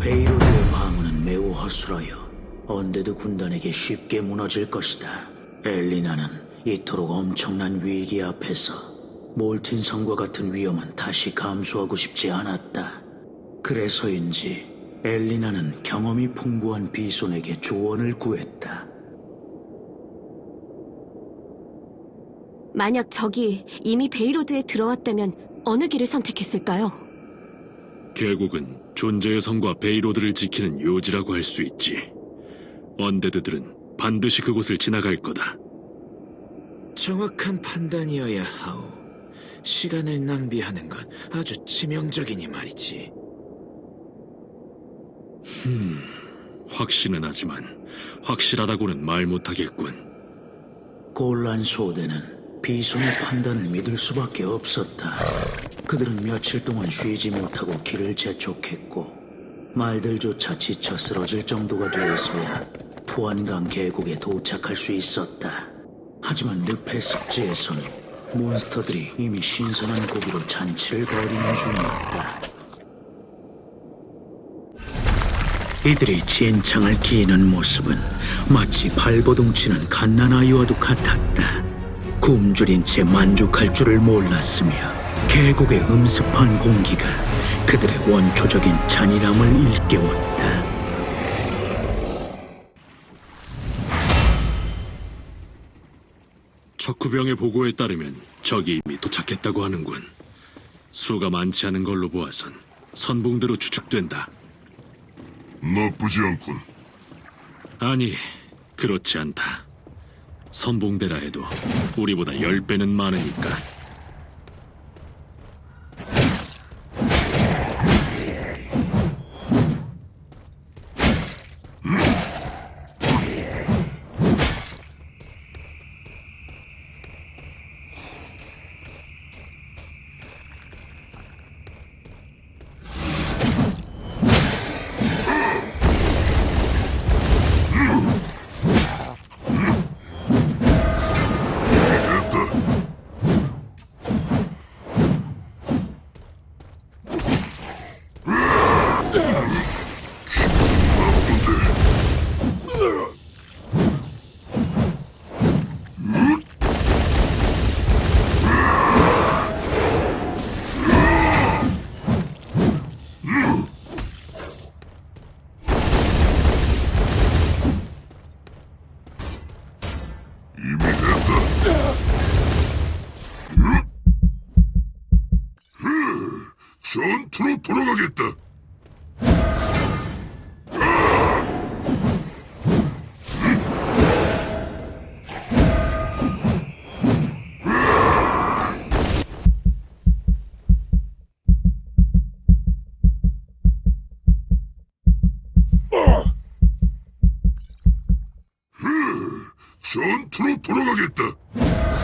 베이로드의 방어는 매우 허술하여 언데드 군단에게 쉽게 무너질 것이다. 엘리나는 이토록 엄청난 위기 앞에서 몰틴 성과 같은 위험은 다시 감수하고 싶지 않았다. 그래서인지 엘리나는 경험이 풍부한 비손에게 조언을 구했다. 만약 적이 이미 베이로드에 들어왔다면 어느 길을 선택했을까요? 결국은 존재의 성과 베이로드를 지키는 요지라고 할 수 있지. 언데드들은 반드시 그곳을 지나갈 거다. 정확한 판단이어야 하오. 시간을 낭비하는 건 아주 치명적이니 말이지. 확신은 하지만 확실하다고는 말 못하겠군. 곤란 소대는 비손의 판단을 믿을 수밖에 없었다. 그들은 며칠 동안 쉬지 못하고 길을 재촉했고 말들조차 지쳐 쓰러질 정도가 되어서야 투안강 계곡에 도착할 수 있었다. 하지만 늪의 습지에선 몬스터들이 이미 신선한 고기로 잔치를 벌이는 중이었다. 이들이 진창을 기는 모습은 마치 발버둥치는 갓난아이와도 같았다. 굶주린 채 만족할 줄을 몰랐으며 계곡의 음습한 공기가 그들의 원초적인 잔인함을 일깨웠다. 척후병의 보고에 따르면 적이 이미 도착했다고 하는군. 수가 많지 않은 걸로 보아선 선봉대로 추측된다. 나쁘지 않군. 아니, 그렇지 않다. 선봉대라 해도 우리보다 열 배는 많으니까. 전투로 돌아가겠다.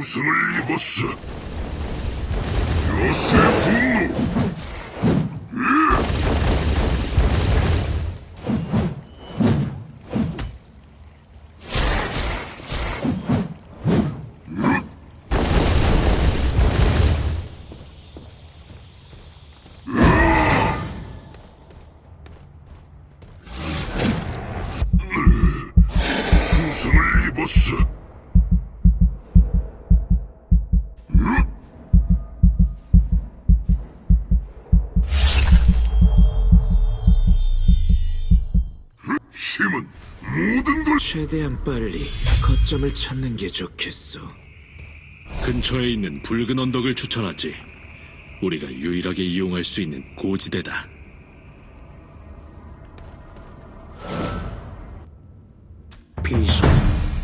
부상을 입었어. 여수의 분노. 최대한 빨리 거점을 찾는 게 좋겠어. 근처에 있는 붉은 언덕을 추천하지. 우리가 유일하게 이용할 수 있는 고지대다. 비손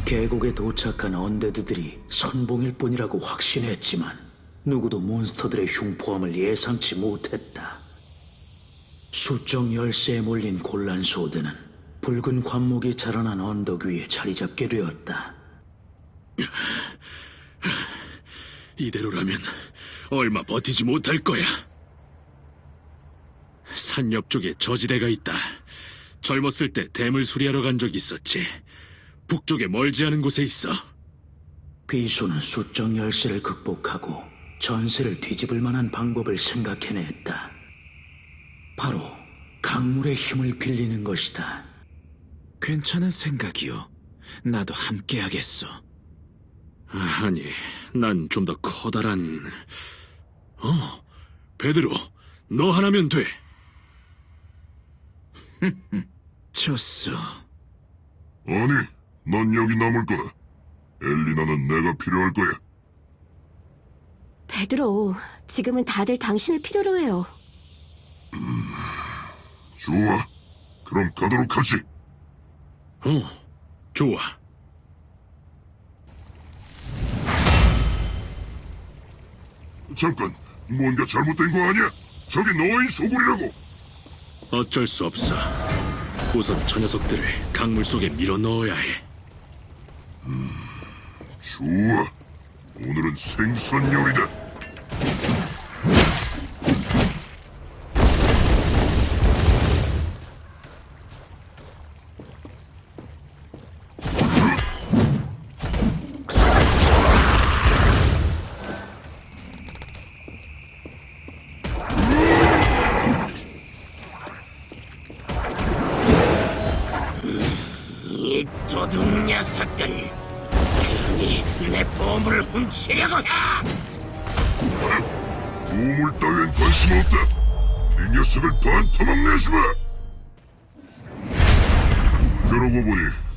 계곡에 도착한 언데드들이 선봉일 뿐이라고 확신했지만 누구도 몬스터들의 흉포함을 예상치 못했다. 수정 열쇠에 몰린 곤란 소대는 붉은 관목이 자라난 언덕 위에 자리 잡게 되었다. 이대로라면 얼마 버티지 못할 거야. 산 옆쪽에 저지대가 있다. 젊었을 때 댐을 수리하러 간적 있었지. 북쪽에 멀지 않은 곳에 있어. 비소는 수정 열쇠를 극복하고 전세를 뒤집을 만한 방법을 생각해냈다. 바로 강물의 힘을 빌리는 것이다. 괜찮은 생각이요. 나도 함께 하겠어. 아니, 난 좀 더 커다란... 어, 베드로, 너 하나면 돼. 좋소. 아니, 넌 여기 남을 거다. 엘리나는 내가 필요할 거야. 베드로, 지금은 다들 당신을 필요로 해요. 좋아. 그럼 가도록 하지. 어, 좋아. 잠깐, 뭔가 잘못된 거 아니야? 저기 너의 소굴이라고. 어쩔 수 없어. 우선 저 녀석들을 강물 속에 밀어 넣어야 해. 좋아. 오늘은 생선 요리다.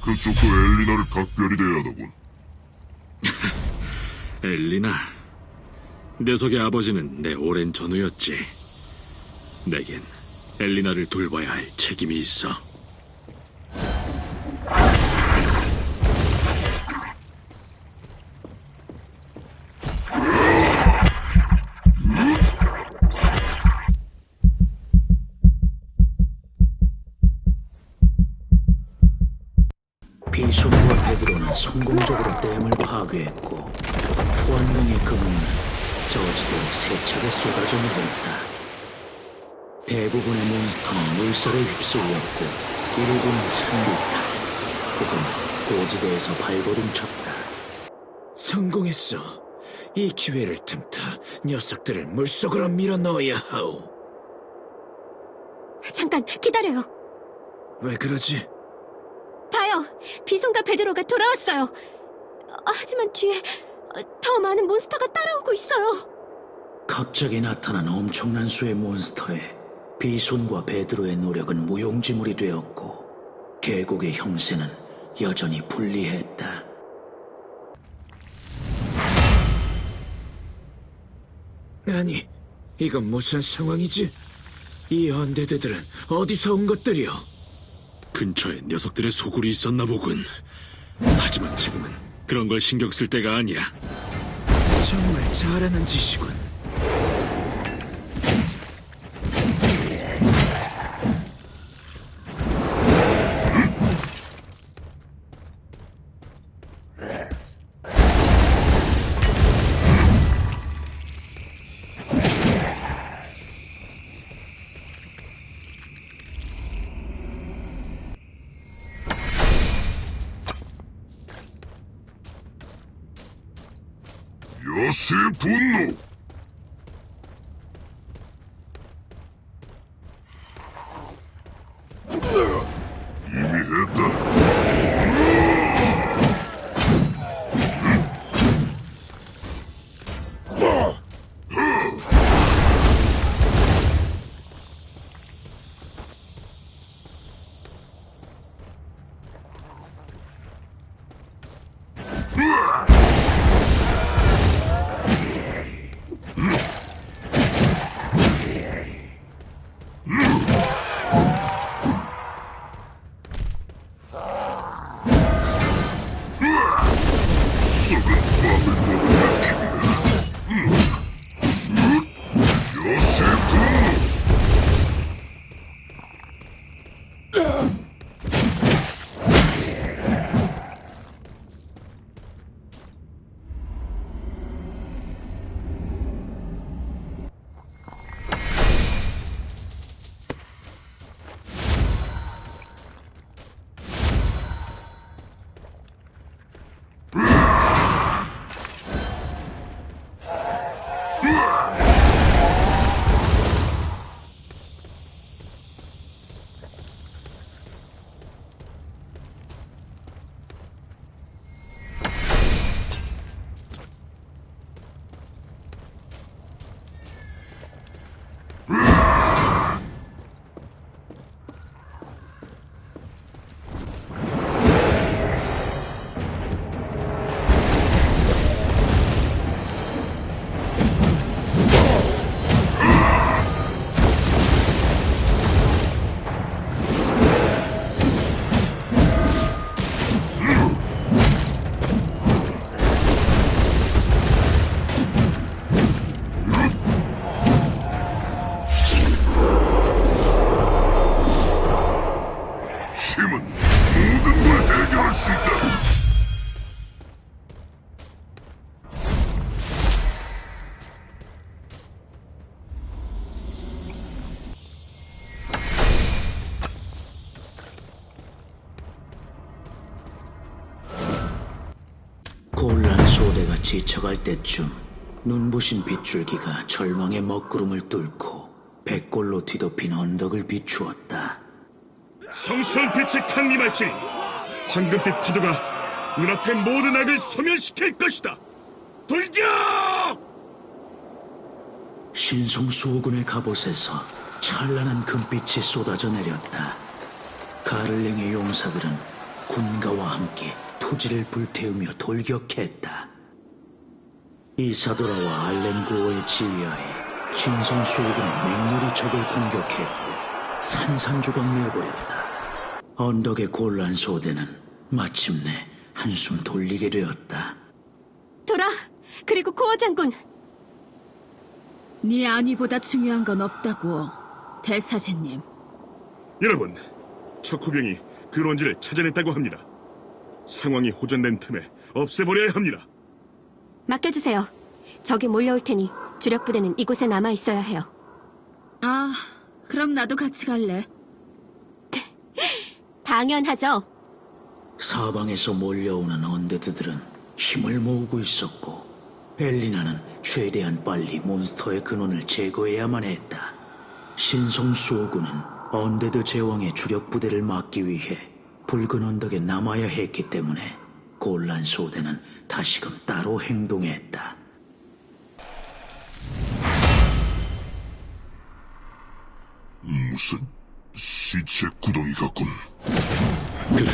그쪽도 엘리나를 각별히 대하더군. 엘리나. 녀석의 아버지는 내 오랜 전우였지. 내겐 엘리나를 돌봐야 할 책임이 있어. 발버둥쳤다. 성공했어. 이 기회를 틈타 녀석들을 물속으로 밀어 넣어야 하오. 잠깐, 기다려요. 왜 그러지? 봐요. 비손과 베드로가 돌아왔어요. 어, 하지만 뒤에 어, 더 많은 몬스터가 따라오고 있어요. 갑자기 나타난 엄청난 수의 몬스터에 비손과 베드로의 노력은 무용지물이 되었고 계곡의 형세는 여전히 불리했다. 아니, 이건 무슨 상황이지? 이 언데드들은 어디서 온 것들이오? 근처에 녀석들의 소굴이 있었나 보군. 하지만 지금은 그런 걸 신경 쓸 때가 아니야. 정말 잘하는 짓이군. 지쳐갈 때쯤 눈부신 빗줄기가 절망의 먹구름을 뚫고 백골로 뒤덮인 언덕을 비추었다. 성스러운 빛이 강림할지니 황금빛 파도가 눈앞의 모든 악을 소멸시킬 것이다. 돌격! 신성수호군의 갑옷에서 찬란한 금빛이 쏟아져 내렸다. 가를랭의 용사들은 군가와 함께 토지를 불태우며 돌격했다. 이사도라와 알렌구어의 지휘하에 신성 수호군은 맹렬히 적을 공격했고 산산조각 내버렸다. 언덕의 곤란 소대는 마침내 한숨 돌리게 되었다. 돌아! 그리고 코어 장군! 네 안위보다 중요한 건 없다고, 대사제님. 여러분, 척후병이 근원지를 찾아냈다고 합니다. 상황이 호전된 틈에 없애버려야 합니다. 맡겨주세요. 적이 몰려올 테니 주력 부대는 이곳에 남아 있어야 해요. 아, 그럼 나도 같이 갈래. 당연하죠. 사방에서 몰려오는 언데드들은 힘을 모으고 있었고 엘리나는 최대한 빨리 몬스터의 근원을 제거해야만 했다. 신성 수호군은 언데드 제왕의 주력 부대를 막기 위해 붉은 언덕에 남아야 했기 때문에 곤란 소대는 다시금 따로 행동했다. 무슨 시체 구덩이 같군. 그래.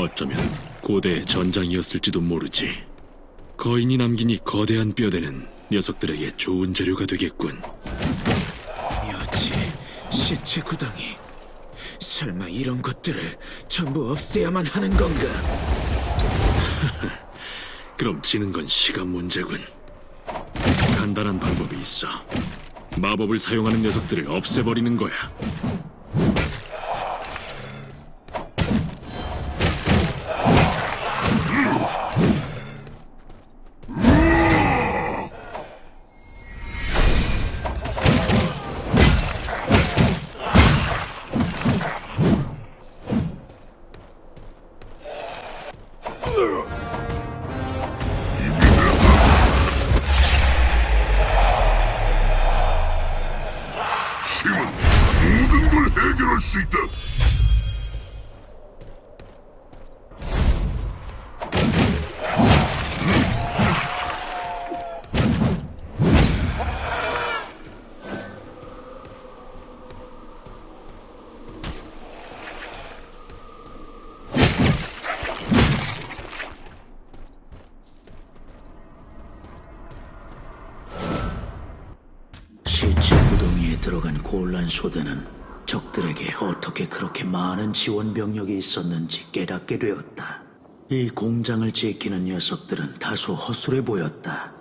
어쩌면 고대의 전장이었을지도 모르지. 거인이 남긴 이 거대한 뼈대는 녀석들에게 좋은 재료가 되겠군. 묘지, 시체 구덩이. 설마 이런 것들을 전부 없애야만 하는 건가? 그럼 지는 건 시간 문제군. 간단한 방법이 있어. 마법을 사용하는 녀석들을 없애버리는 거야. 으악! 소대는 적들에게 어떻게 그렇게 많은 지원 병력이 있었는지 깨닫게 되었다. 이 공장을 지키는 녀석들은 다소 허술해 보였다.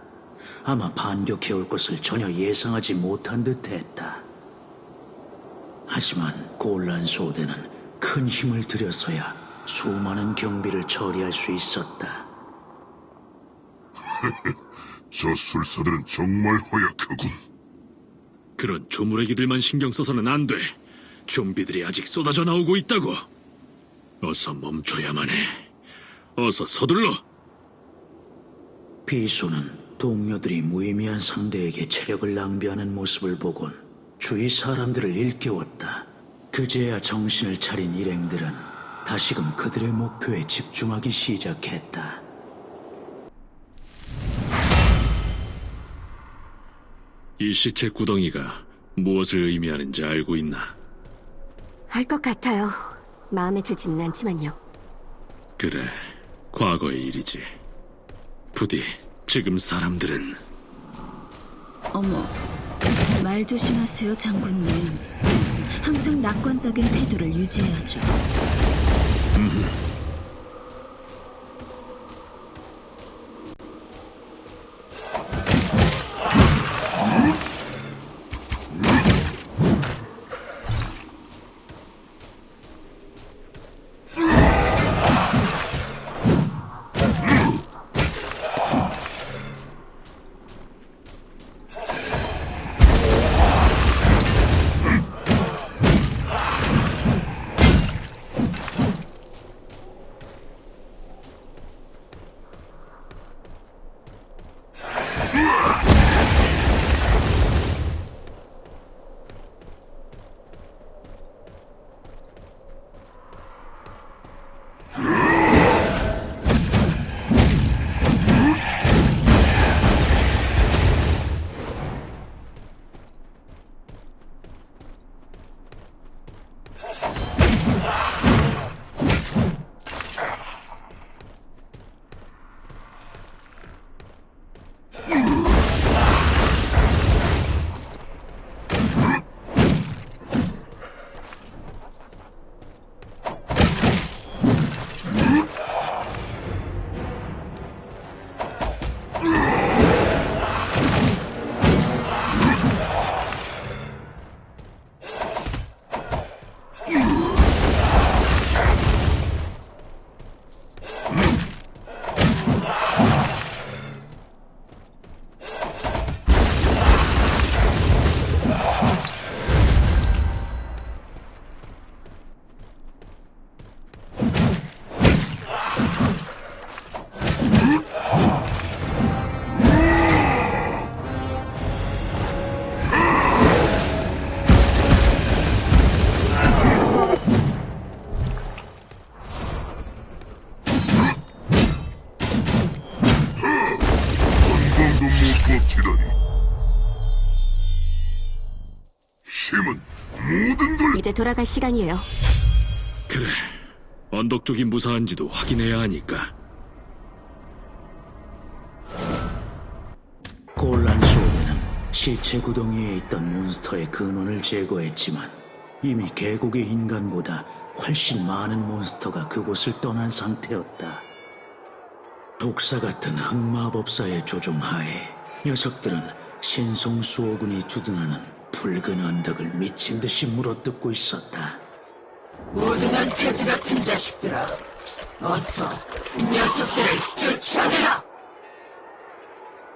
아마 반격해 올 것을 전혀 예상하지 못한 듯했다. 하지만 곤란 소대는 큰 힘을 들여서야 수많은 경비를 처리할 수 있었다. 저 술사들은 정말 허약하군. 그런 조무래기들만 신경 써서는 안 돼. 좀비들이 아직 쏟아져 나오고 있다고. 어서 멈춰야만 해. 어서 서둘러. 비소는 동료들이 무의미한 상대에게 체력을 낭비하는 모습을 보곤 주위 사람들을 일깨웠다. 그제야 정신을 차린 일행들은 다시금 그들의 목표에 집중하기 시작했다. 이 시체 구덩이가 무엇을 의미하는지 알고 있나? 알 것 같아요. 마음에 들지는 않지만요. 그래, 과거의 일이지. 부디 지금 사람들은 어머, 말 조심하세요, 장군님. 항상 낙관적인 태도를 유지해야죠. 한 돌아갈 시간이에요. 그래. 언덕 쪽이 무사한지도 확인해야 하니까. 곤란 소대는 시체 구덩이에 있던 몬스터의 근원을 제거했지만 이미 계곡의 인간보다 훨씬 많은 몬스터가 그곳을 떠난 상태였다. 독사 같은 흑마법사의 조종하에 녀석들은 신성 수호군이 주둔하는 붉은 언덕을 미친 듯이 물어뜯고 있었다. 모든한 돼지 같은 자식들아, 어서 녀석들을 쫓아내라!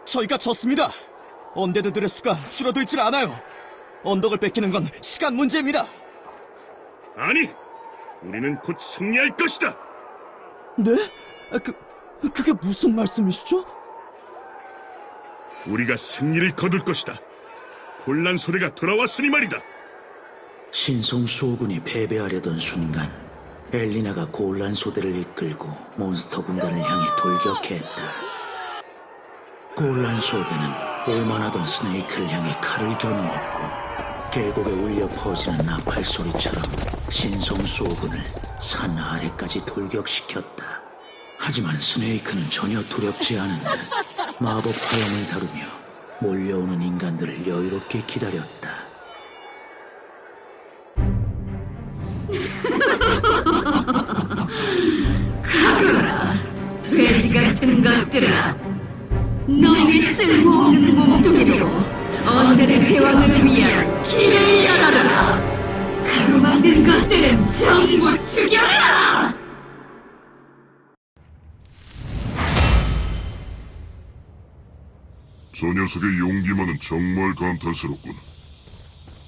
저희가 졌습니다. 언데드들의 수가 줄어들질 않아요. 언덕을 뺏기는 건 시간 문제입니다. 아니, 우리는 곧 승리할 것이다. 네? 아, 그 그게 무슨 말씀이시죠? 우리가 승리를 거둘 것이다. 곤란 소대가 돌아왔으니 말이다. 신성 수호군이 패배하려던 순간 엘리나가 곤란 소대를 이끌고 몬스터 군단을 향해 돌격했다. 곤란 소대는 오만하던 스네이크를 향해 칼을 겨누었고 계곡에 울려 퍼지는 나팔 소리처럼 신성 수호군을 산 아래까지 돌격시켰다. 하지만 스네이크는 전혀 두렵지 않은 듯 마법 화염을 다루며 몰려오는 인간들을 여유롭게 기다렸다. 가거라, 돼지 같은 것들아. 너희 쓸모없는 몸뚱이로 언제의 제왕을 위한 길을 열어라. 가로 만든 것들은 전부 죽여라! 저 녀석의 용기만은 정말 감탄스럽군.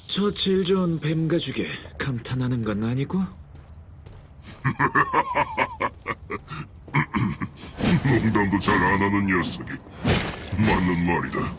저 질 좋은 뱀 가죽에 감탄하는 건 아니고? 농담도 잘 안 하는 녀석이. 맞는 말이다.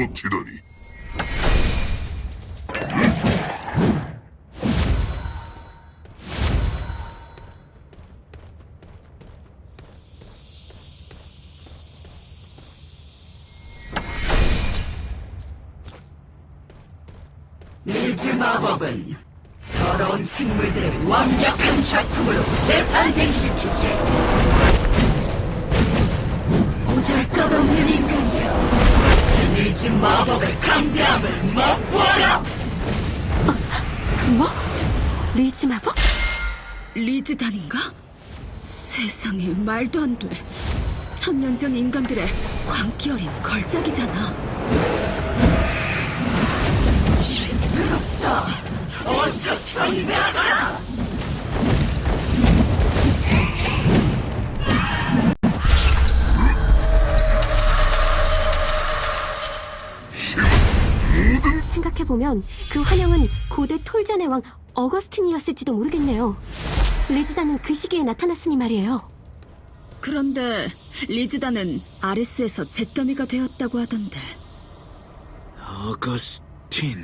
버티다니. 리즈 마법은 더러운 생물들을 완벽한 작품으로 재탄생시키지 오잘것없는 인간 리즈 마법의 강대함을 맛보아라 뭐? 리즈 마법? 리즈단인가? 세상에 말도 안 돼. 천년 전 인간들의 광기 어린 걸작이잖아. 어서 경배하거라 생각해보면 그 환영은 고대 톨잔의 왕 어거스틴이었을지도 모르겠네요. 리즈단은 그 시기에 나타났으니 말이에요. 그런데 리즈단은 아리스에서 잿더미가 되었다고 하던데 어거스틴